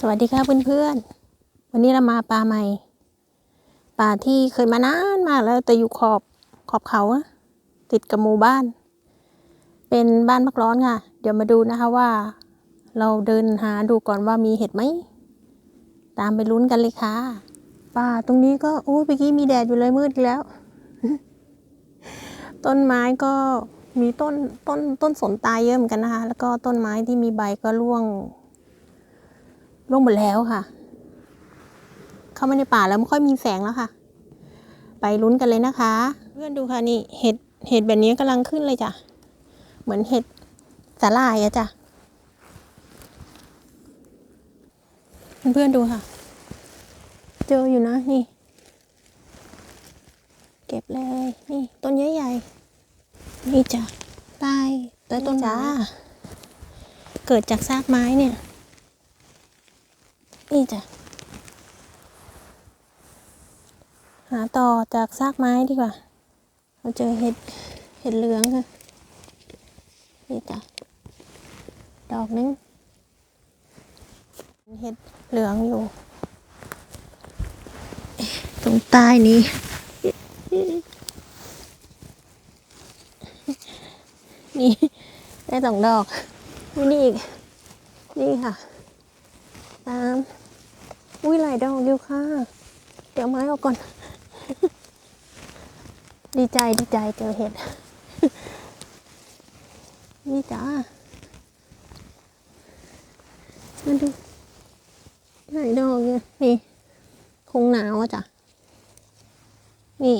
สวัสดีค่ะเพื่อนๆ วันนี้เรามาป่าใหม่ป่าที่เคยมานานมากแล้วแต่อยู่ขอบขอบเขาติดกับหมู่บ้าน เป็นบ้านมักร้อนค่ะ เดี๋ยวมาดูนะคะว่า เราเดินหาดูก่อนว่ามีเห็ดไหม ตามไปลุ้นกันเลยค่ะป่าตรงนี้ก็โอ้ยเมื่อกี้มีแดดอยู่เลยมืดแล้ว ต้นไม้ก็มีต้นต้นต้นสนตายเยอะเหมือนกันนะคะ แล้วก็ต้นไม้ที่มีใบก็ร่วง ร่วงหมดแล้วค่ะ เข้ามาในป่าแล้วไม่ค่อยมีแสงแล้วค่ะ ไปลุ้นกันเลยนะคะ เพื่อนดูค่ะนี่เห็ดเห็ดแบบนี้กำลังขึ้นเลยจ้ะ เหมือนเห็ดสาลายอะจ้ะเพื่อนๆดูค่ะ เจออยู่นะนี่ เก็บเลย นี่ ต้นใหญ่ๆนี่จ้ะใต้ใต้ต้นจ้าเกิดจากซากไม้เนี่ย นี่จ้ะ หาต่อจากซากไม้ดีกว่า เราเจอเห็ด เห็ดเหลืองค่ะ นี่จ้ะ ดอกนึง เห็ดเหลืองอยู่ ตรงใต้นี้นี่ ได้สองดอก นี่อีก นี่ค่ะ ตาม อุ้ยหลายดอกอยู่ค่ะ เดี๋ยวไม้ออกก่อน ดีใจดีใจเจอเห็ด นี่จ้ามาดูหลายดอกเนี่ยนี่ คงหนาวอะจ้ะ นี่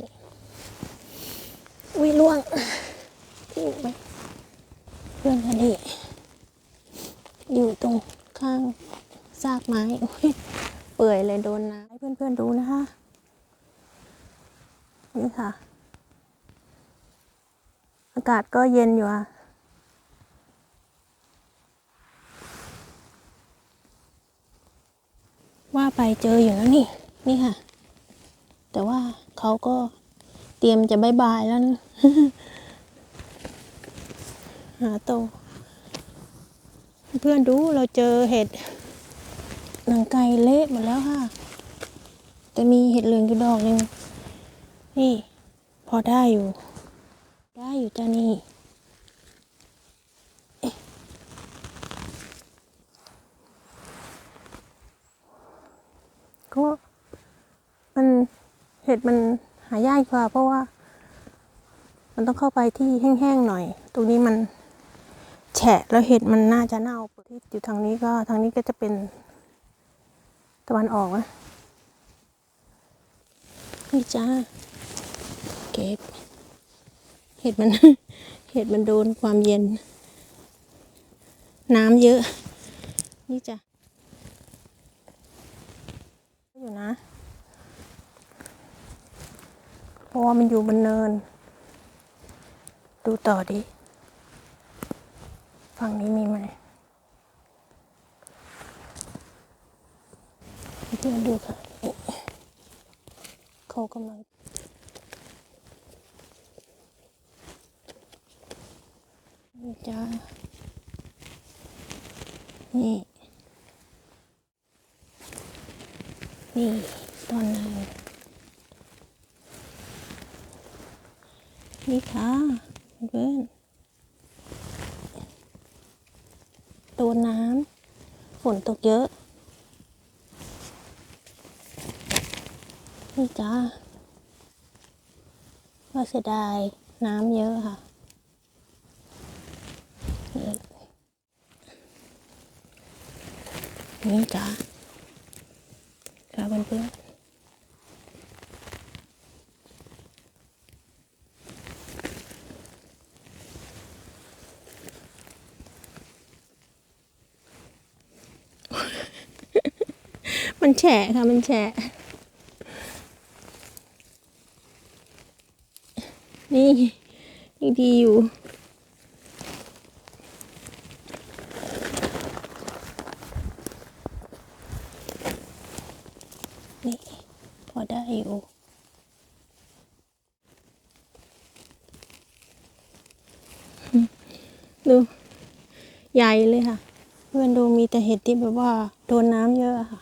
อุ้ยล่วงนี่ไปเพื่อนกันนี่ อยู่ตรงข้างซากไม้อุ๊ยเปื่อยเลยโดนน้ำให้เพื่อนๆดูนะคะ นี่ค่ะ อากาศก็เย็นอยู่อะ ว่าไปเจออยู่แล้วนี่ นี่ค่ะ แต่ว่าเขาก็เตรียมจะบายบายแล้วนะหาโต เพื่อนดูเราเจอเห็ดหนังไก่เละหมดแล้วค่ะ แต่มีเห็ดเหลืองอยู่ดอกหนึงนี่ พอได้อยู่ อยู่จ้านี่ก็มันเห็ดมันหายากกว่า เพราะว่า มันต้องเข้าไปที่แห้งๆหน่อย ตรงนี้มันแฉะแล้วเห็ดมันน่าจะเน่าที่อยู่ทางนี้ก็ทางนี้ก็จะเป็นตะวันออกนะนี่จ้าเก็บ เห็ดมัน เห็ดมันโดนความเย็น น้ำเยอะ นี่จ้ะอยู่นะ เพราะว่ามันอยู่บนเนิน ดูต่อดิ ฝั่งนี้มีไหมเพื่อนดูค่ะเขากำลัง จ้านี่ นี่ตอนนั้นนี่ค่ะเพื่อนโดนน้ำฝนตกเยอะ นี่จ้าว่าเสียดายน้ำเยอะค่ะ นี่จ้าค่ะเพื่อนมันแฉะค่ะ มันแฉะ นี่ยังดีอยู่ นี่ พอได้อยู่ ดู ใหญ่เลยค่ะ เพื่อนดูมีแต่เห็ดที่แบบว่าโดนน้ำเยอะค่ะ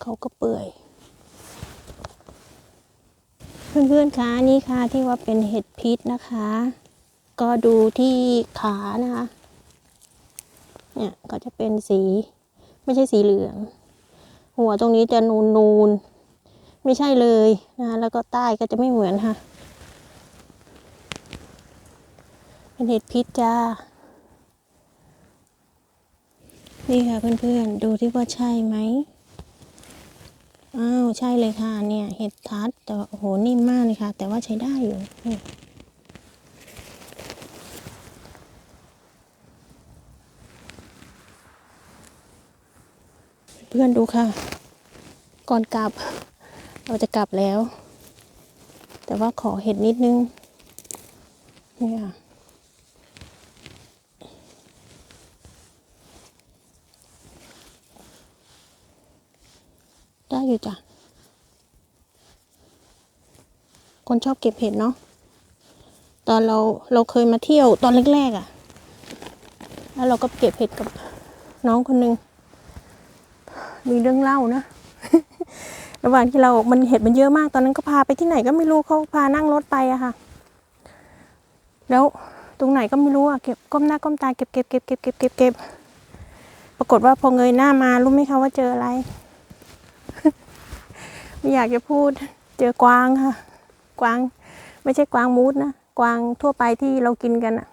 เขาก็เปื่อย เพื่อนๆคะนี่ค่ะที่ว่าเป็นเห็ดพิษนะคะ ก็ดูที่ขานะคะเนี่ยก็จะเป็นสีไม่ใช่สีเหลือง หัวตรงนี้จะนูนนูน ไม่ใช่เลยนะแล้วก็ใต้ก็จะไม่เหมือนค่ะ เป็นเห็ดพิษจ้า นี่ค่ะเพื่อนๆ ดูที่ว่าใช่ไหมอ้าวใช่เลยค่ะเนี่ย เห็ดทัดแต่ว่าโอ้โหนิ่มมากเลยค่ะ แต่ว่าใช้ได้อยู่เพื่อนดูค่ะ ก่อนกลับ เราจะกลับแล้ว แต่ว่าขอเห็ดนิดนึงนี่ค่ะได้อยู่จ้ะ คนชอบเก็บเห็ดเนาะ ตอนเราเราเคยมาเที่ยวตอนแรกๆอะ่ะ แล้วเราก็เก็บเห็ดกับน้องคนหนึ่งมีเรื่องเล่านะ ระหว่างที่เรามันเห็ดมันเยอะมาก ตอนนั้นก็พาไปที่ไหนก็ไม่รู้เขาพานั่งรถไปอะค่ะ แล้วตรงไหนก็ไม่รู้อะเก็บก้มหน้าก้มตาเก็บเก็บเก็บเก็บเก็บเก็บเก็บปรากฏว่าพอเงยหน้ามารู้ไหมคะว่าเจออะไร ไม่อยากจะพูด เจอกวางค่ะ กวาง ไม่ใช่กวางมูดนะกวางทั่วไปที่เรากินกันอะ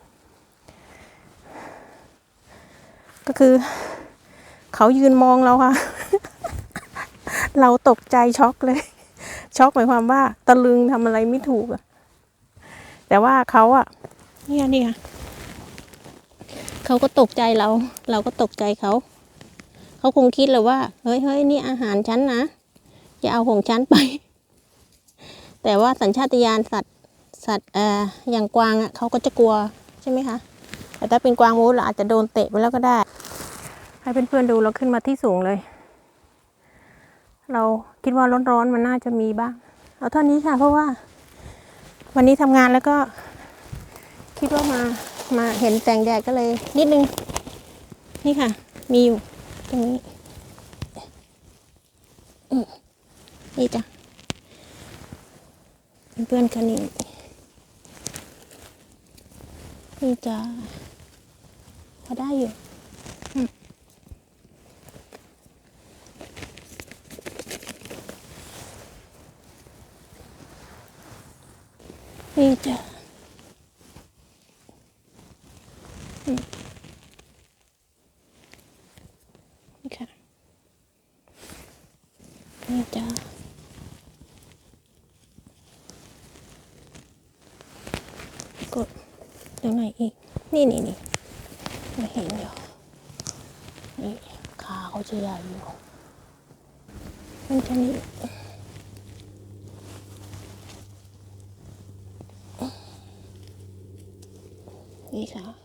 ก็คือ เขายืนมองเราค่ะ เราตกใจช็อกเลย ช็อกหมายความว่า ตะลึงทำอะไรไม่ถูกอะแต่ว่าเขาอะเนี่ยเนี่ค่ะเขาก็ตกใจเรา เราก็ตกใจเขา เขาคงคิดเลยว่า เฮ้ยเฮ้ยนี่อาหารฉันนะจะเอาของฉันไป แต่ว่าสัญชาตญาณสัตว์สัตว์เอ่ออย่างกวางอะเขาก็จะกลัวใช่ไหมคะแต่ถ้าเป็นกวางมูสเราอาจจะโดนเตะไปแล้วก็ได้ ให้เพื่อนๆดูเราขึ้นมาที่สูงเลย เราคิดว่าร้อนๆมันน่าจะมีบ้าง เอาเท่านี้ค่ะ เพราะว่า วันนี้ทำงานแล้วก็ คิดว่ามามาเห็นแสงแดดก็เลย นิดนึง นี่ค่ะ มีอยู่ตรงนี้นี่จ้ะเพื่อนกันนี่นี่จ้ะพอได้อยู่ นี่จ้ะนี่ค่ะนี่จ้ะกดตรงไหนอีก นี่นี่นี่ไม่เห็นเดี๋ยวนี่ขาเขาจะใหญ่อยู่มันจะนี่ นี่ค่ะ